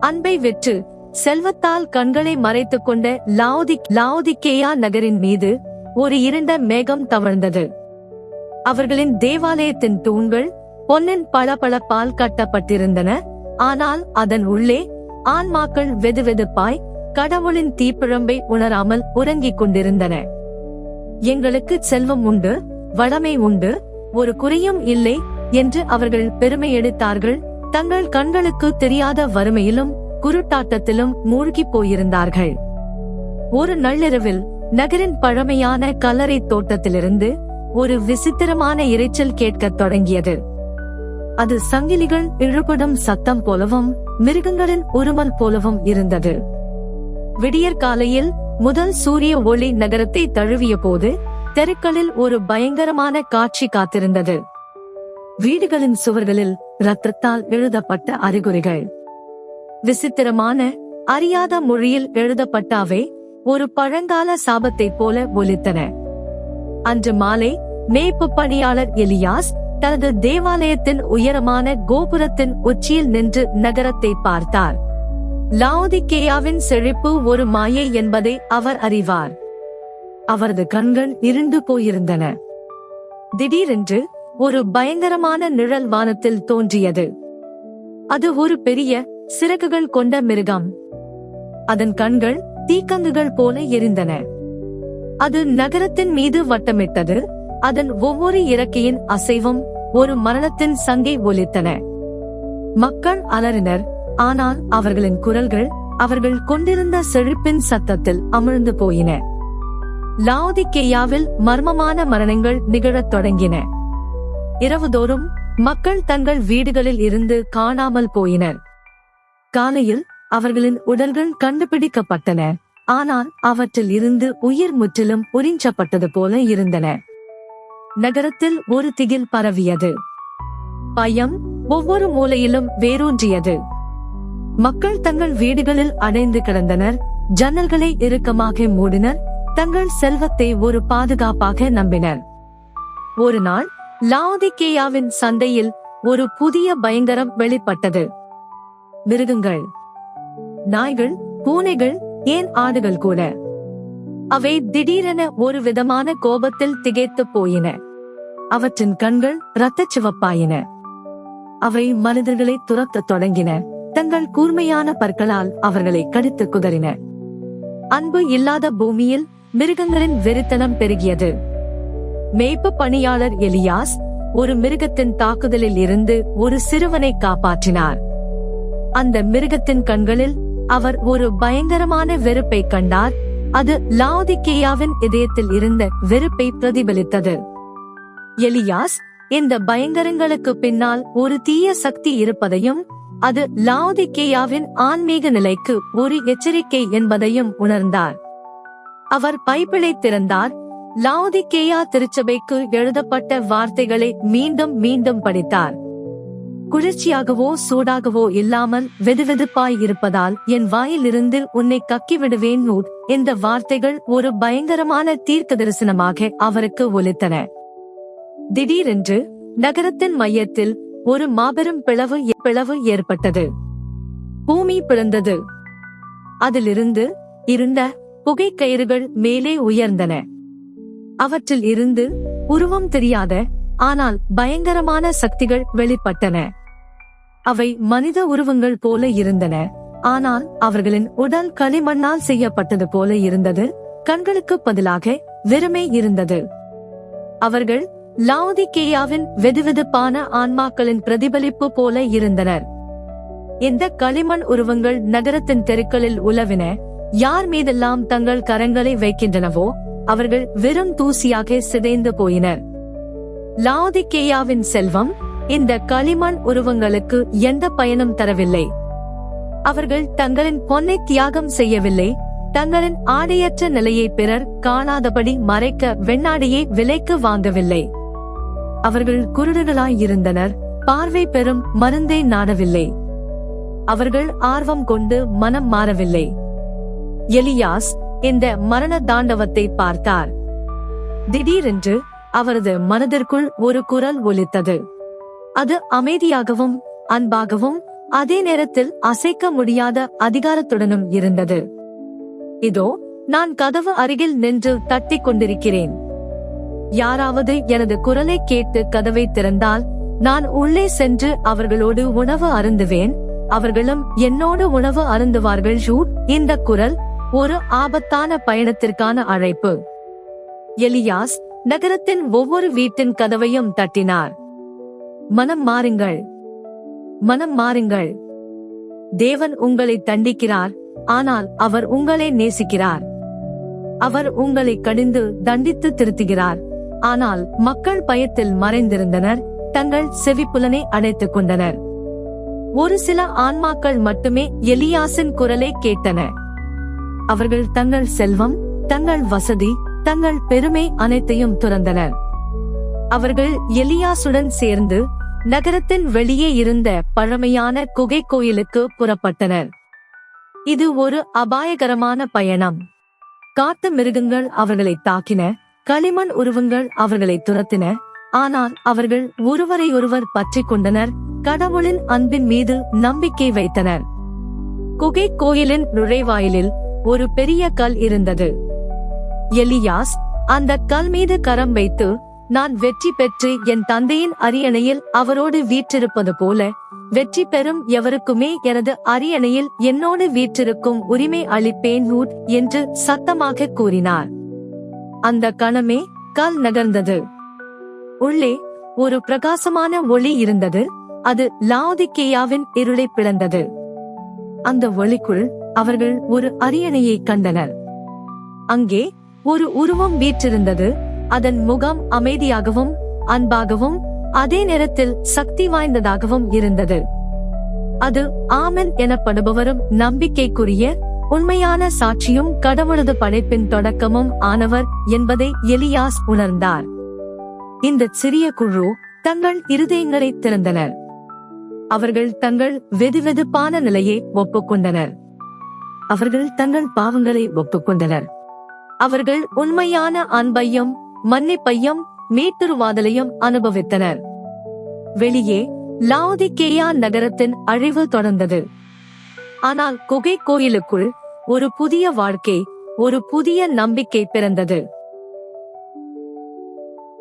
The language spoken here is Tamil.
அன்பை வெற்று செல்வத்தால் கண்களை மறைத்துக் கொண்ட லாவுதிக் லாவுதிக்கேயா நகரின் மீது ஒரு இருண்ட மேகம் தவழ்ந்தது. அவர்களின் தேவாலயத்தின் தூண்கள் பொன்னின் பளபளப்பால் கட்டப்பட்டிருந்தன. ஆனால் அதன் உள்ளே ஆன்மாக்கள் வெதுவெதுப்பாய் கடவுளின் தீப்பிழம்பை உணராமல் உறங்கிக் கொண்டிருந்தன. எங்களுக்கு செல்வம் உண்டு வளமை உண்டு ஒரு குறையும் இல்லை என்று அவர்கள் பெருமை எடுத்தார்கள். தங்கள் கண்களுக்கு தெரியாத வறுமையிலும் குருட்டாட்டத்திலும் மூழ்கிப் போயிருந்தார்கள். ஒரு நள்ளிரவில் நகரின் பழமையான கல்லறை தோட்டத்திலிருந்து ஒரு விசித்திரமான இரைச்சல் கேட்கத் தொடங்கியது. அது சங்கிலிகள் இழுபடும் சத்தம் போலவும் மிருகங்களின் உருமல் போலவும் இருந்தது. விடியற் காலையில் முதல் சூரிய ஒளி நகரத்தை தழுவிய போது தெருக்களில் ஒரு பயங்கரமான காட்சி காத்திருந்தது. வீடுகளின் சுவர்களில் ரத்தத்தால் எழுதப்பட்ட அறிகுறிகள். விசித்திரமான அறியாத மொழியில் எழுதப்பட்டாவே ஒரு பழங்கால சாபத்தைப் போல ஒலித்தன. அன்று மாலை மேய்ப்பு பணியாளர் எலியாஸ் தனது தேவாலயத்தின் உயரமான கோபுரத்தின் உச்சியில் நின்று நகரத்தை பார்த்தார். லாவதிகேயாவின் செழிப்பு ஒரு மாயை என்பதை அவர் அறிவார். அவரது கண்கள் இருண்டு போயிருந்தன. திடீரென்று ஒரு பயங்கரமான நிழல் வானத்தில் தோன்றியது. அது ஒரு பெரிய சிறகுகள் கொண்ட மிருகம். அதன் கண்கள் தீக்கங்குகள் போல எரிந்தன. அது நகரத்தின் மீது வட்டமிட்டது. அதன் ஒவ்வொரு இறக்கையின் அசைவும் ஒரு மரணத்தின் சங்கை ஒலித்தன. மக்கள் அலறினர். ஆனால் அவர்களின் குரல்கள் அவர்கள் கொண்டிருந்த செழிப்பின் சத்தத்தில் அமிழ்ந்து போயின. லாவுதிக்கேயாவில் மர்மமான மரணங்கள் நிகழத் தொடங்கின. இரவுதோறும் மக்கள் தங்கள் வீடுகளில் இருந்து காணாமல் போயினர். காலையில் அவர்களின் உடல்கள் கண்டுபிடிக்கப்பட்டன. ஆனால் அவற்றில் இருந்து உயிர் முற்றிலும் உறிஞ்சப்பட்டது போல இருந்தன. நகரத்தில் ஒரு திகில் பரவியது. பயம் ஒவ்வொரு மூலையிலும் வேரூன்றியது. மக்கள் தங்கள் வீடுகளில் அடைந்து கிடந்தனர். ஜன்னல்களை இறுக்கமாக மூடினர். தங்கள் செல்வத்தை ஒரு பாதுகாப்பாக நம்பினர். ஒரு நாள் லாவுதிக்கேயாவின் சந்தையில் ஒரு புதிய பயங்கரம் வெளிப்பட்டது. மிருகங்கள். நாய்கள் பூனைகள் ஏன் ஆடுகள் கூட. அவை திடீரென ஒரு விதமான கோபத்தில் திகைத்துப் போயின. அவற்றின் கண்கள் இரத்தச் சிவப்பாயின. அவை மனிதர்களை துரத்த தொடங்கின. தங்கள் கூர்மையான பற்களால் அவர்களை கடித்து குதறின. அன்பு இல்லாத பூமியில் மிருகங்களின் வெறித்தனம் பெருகியது. மேய்ப்பு பணியாளர் எலியாஸ் ஒரு மிருகத்தின் தாக்குதலில் இருந்து ஒரு சிறுவனை காப்பாற்றினார். அந்த மிருகத்தின் கண்களில் அவர் ஒரு பயங்கரமான வெறுப்பை கண்டார். அது லாவுதிக்கேயாவின் இதயத்தில் இருந்த வெறுப்பை பிரதிபலித்தது. எலியாஸ் இந்த பயங்கரங்களுக்கு பின்னால் ஒரு தீய சக்தி இருப்பதையும் அது லாவுதிக்கேயாவின் ஆன்மீக நிலைக்கு ஒரு எச்சரிக்கை என்பதையும் உணர்ந்தார். அவர் பைப்பிளை திறந்தார். லாவதிக்கேயா திருச்சபைக்கு எழுதப்பட்ட வார்த்தைகளை மீண்டும் மீண்டும் படித்தார். குளிர்ச்சியாகவோ சூடாகவோ இல்லாமல் வெதுவெதுப்பாய் இருப்பதால் என் வாயிலிருந்து உன்னை கக்கிவிடுவேன் நூட் இந்த வார்த்தைகள் ஒரு பயங்கரமான தீர்க்க தரிசனமாக அவருக்கு ஒலித்தன. திடீரென்று நகரத்தின் மையத்தில் ஒரு மாபெரும் பிளவு பிளவு ஏற்பட்டது. பூமி பிளந்தது. அதிலிருந்து இருந்த புகை கயிறுகள் மேலே உயர்ந்தன. அவற்றில் இருந்து உருவம் தெரியாத ஆனால் பயங்கரமான சக்திகள் வெளிப்பட்டன. அவை மனித உருவங்கள் போல இருந்தன. ஆனால் அவர்களின் உடல் களிமண்ணால் செய்யப்பட்டது போல இருந்தது. கண்களுக்கு பதிலாக வெறுமை இருந்தது. அவர்கள் லாவுதிக்கேயாவின் வெதுவெதுப்பான ஆன்மாக்களின் பிரதிபலிப்பு போல இருந்தனர். இந்த களிமண் உருவங்கள் நகரத்தின் தெருக்களில் உலவின. யார் மீதெல்லாம் தங்கள் கரங்களை வைக்கின்றனவோ அவர்கள் வெறும் தூசியாக சிதைந்து போயினர். லாவுதிக்கேயாவின் செல்வம் இந்த களிமண் உருவங்களுக்கு எந்த பயனும் தரவில்லை. அவர்கள் தங்களின் பொன்னை தியாகம் செய்யவில்லை. தங்களின் ஆடையற்ற நிலையை பிறர் காணாதபடி மறைக்க வெண்ணாடியை விலைக்கு வாங்கவில்லை. அவர்கள் குருடர்களாய் இருந்தனர். பார்வை பெறும் மருந்தை நாடவில்லை. அவர்கள் ஆர்வம் கொண்டு மனம் மாறவில்லை. எலியாஸ் இந்த மரண தாண்டவத்தை பார்த்தார். திடீரென்று அவரது மனதிற்குள் ஒரு குரல் ஒலித்தது. அது அமைதியாகவும் அன்பாகவும் அதே நேரத்தில் அசைக்க முடியாத அதிகாரத்துடனும் இருந்தது. இதோ நான் கதவு அருகில் நின்று தட்டிக் கொண்டிருக்கிறேன். யாராவது எனது குரலை கேட்டு கதவை திறந்தால் நான் உள்ளே சென்று அவர்களோடு உணவு அருந்துவேன். அவர்களும் என்னோடு உணவு அருந்துவார்கள் ஷூட் இந்த குரல் ஒரு ஆபத்தான பயணத்திற்கான அழைப்பு. எலியாஸ் நகரத்தின் ஒவ்வொரு வீட்டின் கதவையும் தட்டினார். மனம் மாறுங்கள். மனம் மாறுங்கள். தேவன் உங்களை தண்டிக்கிறார் ஆனால் அவர் உங்களை நேசிக்கிறார். அவர் உங்களை கடிந்து தண்டித்து திருத்துகிறார். ஆனால் மக்கள் பயத்தில் மறைந்திருந்தனர் தங்கள் செவிப்புலனை அடைத்துக் கொண்டனர். ஒரு சில ஆன்மாக்கள் மட்டுமே எலியாசின் குரலை கேட்டன. அவர்கள் தங்கள் செல்வம் தங்கள் வசதி தங்கள் பெருமை அனைத்தையும் துறந்தனர். அவர்கள் எலியாசுடன் சேர்ந்து நகரத்தின் வெளியே இருந்த பழமையான குகை கோயிலுக்கு புறப்பட்டனர். இது ஒரு அபாயகரமான பயணம். காட்டு மிருகங்கள் அவர்களை தாக்கின களிமண் உருவங்கள் அவர்களை துரத்தின ஆனால் அவர்கள் ஒருவரையொருவர் பற்றி கொண்டனர் கடவுளின் அன்பின் மீது நம்பிக்கை வைத்தனர். குகை கோயிலின் நுழைவாயிலில் ஒரு பெரிய கல் இருந்தது. எலியாஸ் அந்த கல் மீது கரம் வைத்து நான் வெற்றி பெற்று என் தந்தையின் அரியணையில் அவரோடு வீற்றிருப்பது போல வெற்றி பெறும் எவருக்குமே எனது அரியணையில் என்னோடு வீற்றிருக்கும் உரிமை அளிப்பேன் நூட் என்று சத்தமாக கூறினார். அந்த கணமே கல் நகர்ந்தது. உள்ளே ஒரு பிரகாசமான ஒளி இருந்தது. அது லாதிகேயாவின் இருளை பிளந்தது. அந்த ஒளிக்குள் அவர்கள் ஒரு அரியணையை கண்டனர். அங்கே ஒரு உருவம் வீற்றிருந்தது. அதன் முகம் அமைதியாகவும் அன்பாகவும் அதே நேரத்தில் சக்தி வாய்ந்ததாகவும் இருந்தது. அது ஆமன் எனப்படுபவரும் நம்பிக்கைக்குரிய உண்மையான சாட்சியும் கடவுளது படைப்பின் தொடக்கமும் ஆனவர் என்பதை எலியாஸ் உணர்ந்தார். இந்த சிறிய குழு தங்கள் இருதயங்களை திறந்தனர். அவர்கள் தங்கள் வெதுவெதுப்பான நிலையை ஒப்புக்கொண்டனர். அவர்கள் தங்கள் பாவங்களை ஒப்புக்கொண்டனர். அவர்கள் உண்மையான அன்பையும் மன்னிப்பையும் மீட்டுருவாதலையும் அனுபவித்தனர். வெளியே லாவதிகேயா நகரத்தின் அழிவு தொடர்ந்தது. ஆனால் குகை கோயிலுக்குள் ஒரு புதிய வாழ்க்கை ஒரு புதிய நம்பிக்கை பிறந்தது.